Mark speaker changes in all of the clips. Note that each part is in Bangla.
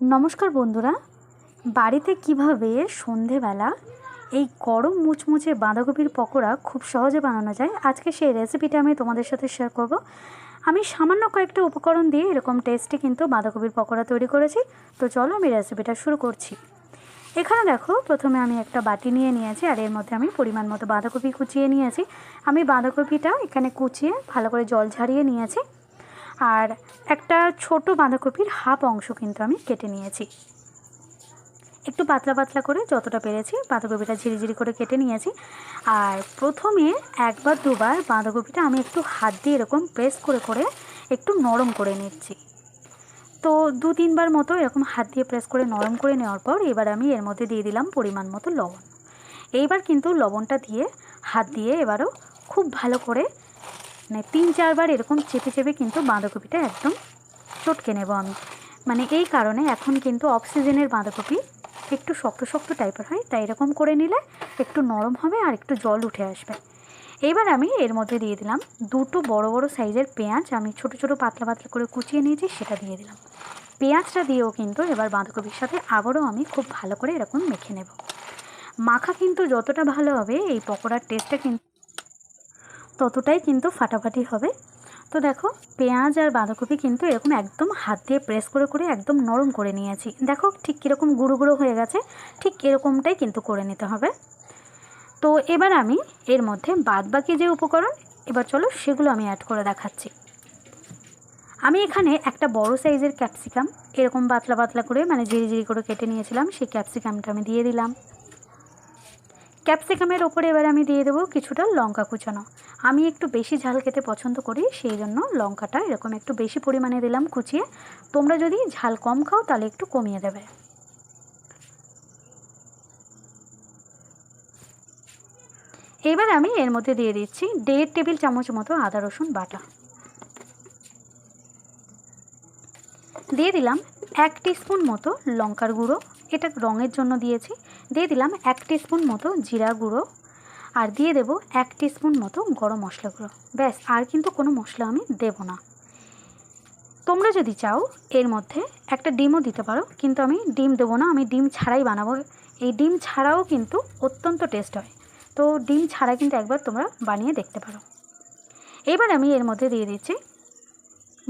Speaker 1: নমস্কার বন্ধুরা। বাড়িতে কীভাবে সন্ধেবেলা এই গরম মুচমুচে বাঁধাকপির পকোড়া খুব সহজে বানানো যায়, আজকে সেই রেসিপিটা আমি তোমাদের সাথে শেয়ার করব। আমি সামান্য কয়েকটা উপকরণ দিয়ে এরকম টেস্টে কিন্তু বাঁধাকপির পকোড়া তৈরি করেছি। তো চলো আমি রেসিপিটা শুরু করছি। এখানে দেখো, প্রথমে আমি একটা বাটি নিয়ে নিয়েছি, আর এর মধ্যে আমি পরিমাণ মতো বাঁধাকপি কুচিয়ে নিয়েছি। আমি বাঁধাকপিটা এখানে কুচিয়ে ভালো করে জল ঝারিয়ে নিয়েছি। আর একটা ছোট বাঁধাকপির হাফ অংশ কিন্তু আমি কেটে নিয়েছি। একটু পাতলা পাতলা করে যতটা পেরেছি বাঁধাকপিটা ঝিরিঝিরি করে কেটে নিয়েছি। আর প্রথমে একবার দুবার বাঁধাকপিটা আমি একটু হাত দিয়ে এরকম প্রেস করে করে একটু নরম করে নিচ্ছি। তো দু তিনবার মতো এরকম হাত দিয়ে প্রেস করে নরম করে নেওয়ার পর এবার আমি এর মধ্যে দিয়ে দিলাম পরিমাণ মতো লবণ। এইবার কিন্তু লবণটা দিয়ে হাত দিয়ে এবারও খুব ভালো করে মানে তিন, চারবার এরকম চেপে চেপে কিন্তু বাঁধাকপিটা একদম চটকে নেব আমি। মানে এই কারণে এখন কিন্তু অফ সিজনের বাঁধাকপি একটু শক্ত শক্ত টাইপের হয়, তাই এরকম করে নিলে একটু নরম হবে আর একটু জল উঠে আসবে। এবার আমি এর মধ্যে দিয়ে দিলাম দুটো বড় বড় সাইজের পেঁয়াজ। আমি ছোট ছোট পাতলা পাতলা করে কুচিয়ে নিয়েছি, সেটা দিয়ে দিলাম। পেঁয়াজটা দিয়েও কিন্তু এবার বাঁধাকপির সাথে আবারও আমি খুব ভালো করে এরকম মেখে নেব। মাখা কিন্তু যতটা ভালো হবে, এই পকোড়ার টেস্টটা কিন্তু ততটাই কিন্তু ফাটাফাটি হবে। তো দেখো, পেঁয়াজ আর বাঁধাকপি কিন্তু এরকম একদম হাত দিয়ে প্রেস করে করে একদম নরম করে নিয়েছি। দেখো ঠিক কীরকম গুঁড়ো গুঁড়ো হয়ে গেছে, ঠিক এরকমটাই কিন্তু করে নিতে হবে। তো এবার আমি এর মধ্যে বাদ বাকি যে উপকরণ, এবার চলো সেগুলো আমি অ্যাড করে দেখাচ্ছি। আমি এখানে একটা বড় সাইজের ক্যাপসিকাম এরকম পাতলা পাতলা করে মানে ঝিরি ঝিরি করে কেটে নিয়েছিলাম, সেই ক্যাপসিকামটা আমি দিয়ে দিলাম। ক্যাপসিকামের ওপরে এবার আমি দিয়ে দেবো কিছুটা লঙ্কা কুচানো। আমি একটু বেশি ঝাল খেতে পছন্দ করি, সেই জন্য লঙ্কাটা এরকম একটু বেশি পরিমাণে দিলাম কুচিয়ে। তোমরা যদি ঝাল কম খাও তাহলে একটু কমিয়ে দেবে। এবার আমি এর মধ্যে দিয়ে দিচ্ছি দেড় টেবিল চামচ মতো আদা রসুন বাটা। দিয়ে দিলাম এক স্পুন মতো লঙ্কার গুঁড়ো। এটা রঙের জন্য দিয়েছি। দিয়ে দিলাম এক স্পুন মতো জিরা গুঁড়ো আর দিয়ে দেব এক স্পুন মতো গরম মশলা গুঁড়ো। ব্যাস, আর কিন্তু কোনো মশলা আমি দেব না। তোমরা যদি চাও, এর মধ্যে একটা ডিমও দিতে পারো, কিন্তু আমি ডিম দেবো না, আমি ডিম ছাড়াই বানাবো। এই ডিম ছাড়াও কিন্তু অত্যন্ত টেস্ট হয়। তো ডিম ছাড়া কিন্তু একবার তোমরা বানিয়ে দেখতে পারো। এবার আমি এর মধ্যে দিয়ে দিচ্ছি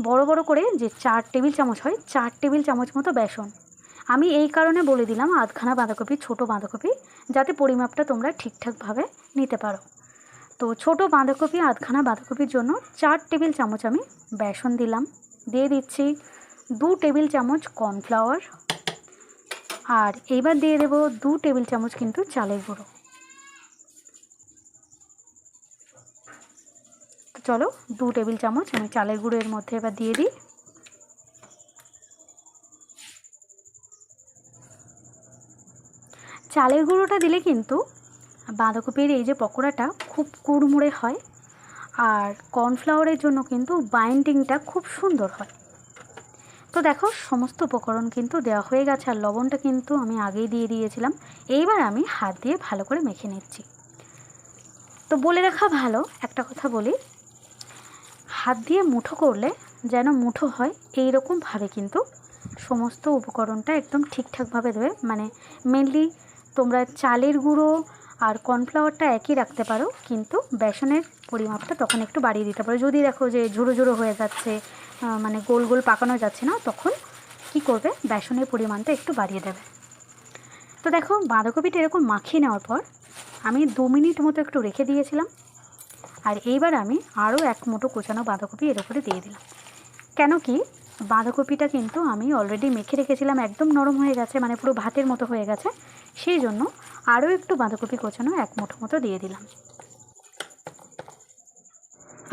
Speaker 1: বড় বড় করে যে চার টেবিল চামচ হয়, চার টেবিল চামচ মতো বেসন। আমি এই কারণে বলে দিলাম আধখানা বাঁধাকপি, ছোট বাঁধাকপি, যাতে পরিমাপটা তোমরা ঠিকঠাকভাবে নিতে পারো। তো ছোট বাঁধাকপি, আধখানা বাঁধাকপির জন্য চার টেবিল চামচ আমি বেসন দিলাম। দিয়ে দিচ্ছি দু টেবিল চামচ কর্নফ্লাওয়ার। আর এইবার দিয়ে দেবো দু টেবিল চামচ কিন্তু চালের গুঁড়ো। চলো দু টেবিল চামচ আমি চালের গুঁড়ো এর মধ্যে এবার দিয়ে দিই। চালের গুঁড়োটা দিলে কিন্তু বাঁধাকপির এই যে পকোড়াটা খুব কুড়মুড়ে হয় আর কর্নফ্লাওয়ারের জন্য কিন্তু বাইন্ডিংটা খুব সুন্দর হয়। তো দেখো, সমস্ত উপকরণ কিন্তু দেওয়া হয়ে গেছে আর লবণটা কিন্তু আমি আগেই দিয়ে দিয়েছিলাম। এইবার আমি হাত দিয়ে ভালো করে মেখে নিচ্ছি। তো বলে রাখা ভালো, একটা কথা বলি। হাত দিয়ে মুঠো করলে যেন মুঠো হয় এই রকমভাবে কিন্তু সমস্ত উপকরণটা একদম ঠিকঠাকভাবে দেবে। মানে মেনলি তোমরা চালের গুঁড়ো আর কর্নফ্লাওয়ারটা একই রাখতে পারো, কিন্তু বেসনের পরিমাপটা তখন একটু বাড়িয়ে দিতে পারো। যদি দেখো যে ঝুড়ো ঝুড়ো হয়ে যাচ্ছে মানে গোল গোল পাকানো যাচ্ছে না, তখন কি করবে? বেসনের পরিমাণটা একটু বাড়িয়ে দেবে। তো দেখো, বাঁধাকপিটা এরকম মাখিয়ে নেওয়ার পর আমি দু মিনিট মতো একটু রেখে দিয়েছিলাম, আর এইবার আমি আরও এক মুঠো কোচানো বাঁধাকপি এর উপরে দিয়ে দিলাম। কেন কি বাঁধাকপিটা কিন্তু আমি অলরেডি মেখে রেখেছিলাম, একদম নরম হয়ে গেছে মানে পুরো ভাতের মতো হয়ে গেছে। সেই জন্য আরও একটু বাঁধাকপি কোচানো এক মুঠো মতো দিয়ে দিলাম।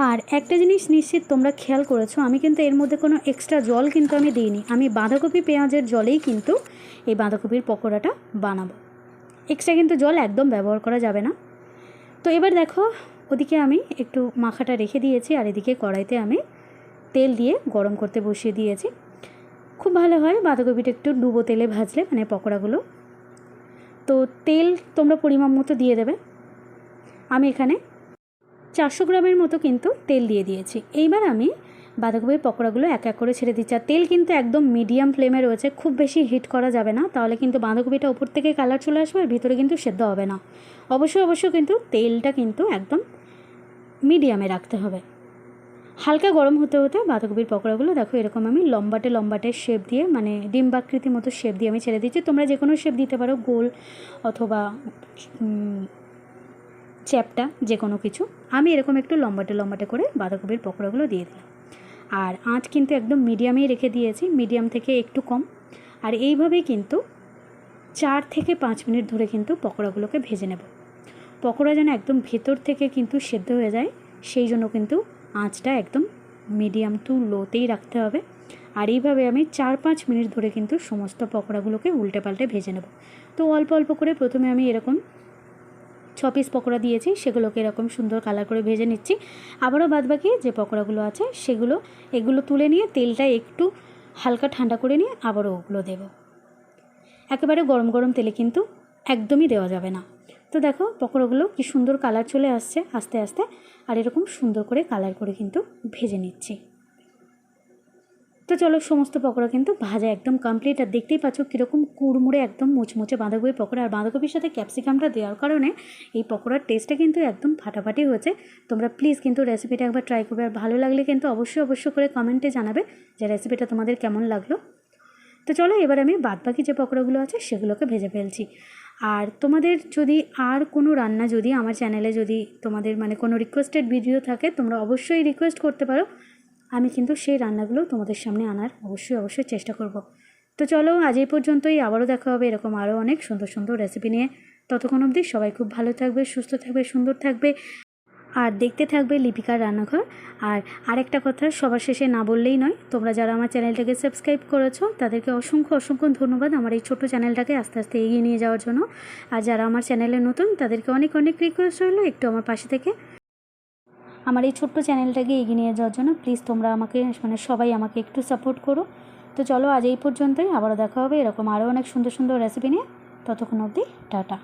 Speaker 1: আর একটা জিনিস নিশ্চিত তোমরা খেয়াল করেছ, আমি কিন্তু এর মধ্যে কোনো এক্সট্রা জল কিন্তু আমি দিইনি। আমি বাঁধাকপি পেঁয়াজের জলেই কিন্তু এই বাঁধাকপির পকোড়াটা বানাবো। এক্সট্রা কিন্তু জল একদম ব্যবহার করা যাবে না। তো এবার দেখো, ওদিকে আমি একটু মাখাটা রেখে দিয়েছি, আর এদিকে কড়াইতে আমি তেল দিয়ে গরম করতে বসিয়ে দিয়েছি। খুব ভালো হয় বাঁধাকপিটা একটু ডুবো তেলে ভাজলে মানে পকোড়াগুলো। তো তেল তোমরা পরিমাণ মতো দিয়ে দেবে। আমি এখানে চারশো গ্রামের মতো কিন্তু তেল দিয়ে দিয়েছি। এইবার আমি বাঁধাকপির পকোড়াগুলো এক এক করে ছেড়ে দিচ্ছি। আর তেল কিন্তু একদম মিডিয়াম ফ্লেমে রয়েছে, খুব বেশি হিট করা যাবে না। তাহলে কিন্তু বাঁধাকপিটা উপর থেকে কালার চলে আসবে আর ভিতরে কিন্তু সেদ্ধ হবে না। অবশ্যই অবশ্যই কিন্তু তেলটা কিন্তু একদম মিডিয়ামে রাখতে হবে। হালকা গরম হতে হতে বাঁধাকপির পকোড়াগুলো, দেখো এরকম আমি লম্বাটে লম্বাটে শেপ দিয়ে মানে ডিম্বাকৃতির মতো শেপ দিয়ে আমি ছেড়ে দিচ্ছি। তোমরা যে কোনো শেপ দিতে পারো, গোল অথবা চ্যাপটা যে কোনো কিছু। আমি এরকম একটু লম্বাটে লম্বাটে করে বাঁধাকপির পকোড়াগুলো দিয়ে দিলাম। আর আঁচ কিন্তু একদম মিডিয়ামেই রেখে দিয়েছি মিডিয়াম থেকে একটু কম। আর এইভাবেই কিন্তু চার থেকে পাঁচ মিনিট ধরে কিন্তু পকোড়াগুলোকে ভেজে নেব। পকোড়া যেন একদম ভেতর থেকে কিন্তু সেদ্ধ হয়ে যায়, সেই জন্য কিন্তু আঁচটা একদম মিডিয়াম টু লোতেই রাখতে হবে। আর এইভাবে আমি চার পাঁচ মিনিট ধরে কিন্তু সমস্ত পকোড়াগুলোকে উল্টে পাল্টে ভেজে নেব। তো অল্প অল্প করে প্রথমে আমি এরকম ছ পিস পকোড়া দিয়েছি, সেগুলোকে এরকম সুন্দর কালার করে ভেজে নিচ্ছি। আবারও বাদবাকি যে পকোড়াগুলো আছে, সেগুলো, এগুলো তুলে নিয়ে তেলটা একটু হালকা ঠান্ডা করে নিয়ে আবারও ওগুলো দেব। একেবারে গরম গরম তেলে কিন্তু একদমই দেওয়া যাবে না। তো দেখো পকোড়াগুলো কি সুন্দর কালার চলে আসছে আস্তে আস্তে, আর এরকম সুন্দর করে কালার করে কিন্তু ভেজে নিচ্ছি। তো চলো সমস্ত পকোড়া কিন্তু ভাজা একদম কমপ্লিট আর দেখতেই পাচ্ছ কীরকম কুড়মুড়ে একদম মুচমুচে বাঁধাকপির পকোড়া। আর বাঁধাকপির সাথে ক্যাপসিকামটা দেওয়ার কারণে এই পকোড়ার টেস্টটা কিন্তু একদম ফাটাফাটি হয়েছে। তোমরা প্লিজ কিন্তু রেসিপিটা একবার ট্রাই করবে, আর ভালো লাগলে কিন্তু অবশ্যই অবশ্যই করে কমেন্টে জানাবে যে রেসিপিটা তোমাদের কেমন লাগল। তো চলো এবার আমি বাদবাকি যে পকোড়াগুলো আছে সেগুলোকে ভেজে ফেলছি। আর তোমাদের যদি আর কোনো রান্না যদি আমার চ্যানেলে যদি তোমাদের মানে কোনো রিকোয়েস্টেড ভিডিও থাকে, তোমরা অবশ্যই রিকোয়েস্ট করতে পারো। আমি কিন্তু সেই রান্নাগুলো তোমাদের সামনে আনার অবশ্যই অবশ্যই চেষ্টা করব। তো চলো, আজ এই পর্যন্তই। আবারও দেখা হবে এরকম আরও অনেক সুন্দর সুন্দর রেসিপি নিয়ে। ততক্ষণ অবধি সবাই খুব ভালো থাকবে, সুস্থ থাকবে, সুন্দর থাকবে। আর দেখতে থাকবে লিপিকার রান্নাঘর। আর আরেকটা কথা, সবার শেষে না বললেই নয়, তোমরা যারা আমার চ্যানেলটাকে সাবস্ক্রাইব করেছ, তাদেরকে অসংখ্য অসংখ্য ধন্যবাদ আমার এই ছোট্ট চ্যানেলটাকে আস্তে আস্তে এগিয়ে নিয়ে যাওয়ার জন্য। আর যারা আমার চ্যানেলে নতুন, তাদেরকে অনেক অনেক রিকোয়েস্ট রইল একটু আমার পাশে থেকে। আমার এই ছোট্ট চ্যানেলটাকে এগিয়ে নিয়ে যাওয়ার জন্য প্লিজ তোমরা আমাকে মানে সবাই আমাকে একটু সাপোর্ট করো। তো চলো আজ এই পর্যন্তই, আবারও দেখা হবে এরকম আরও অনেক সুন্দর সুন্দর রেসিপি নিয়ে। ততক্ষণ অবধি, টাটা।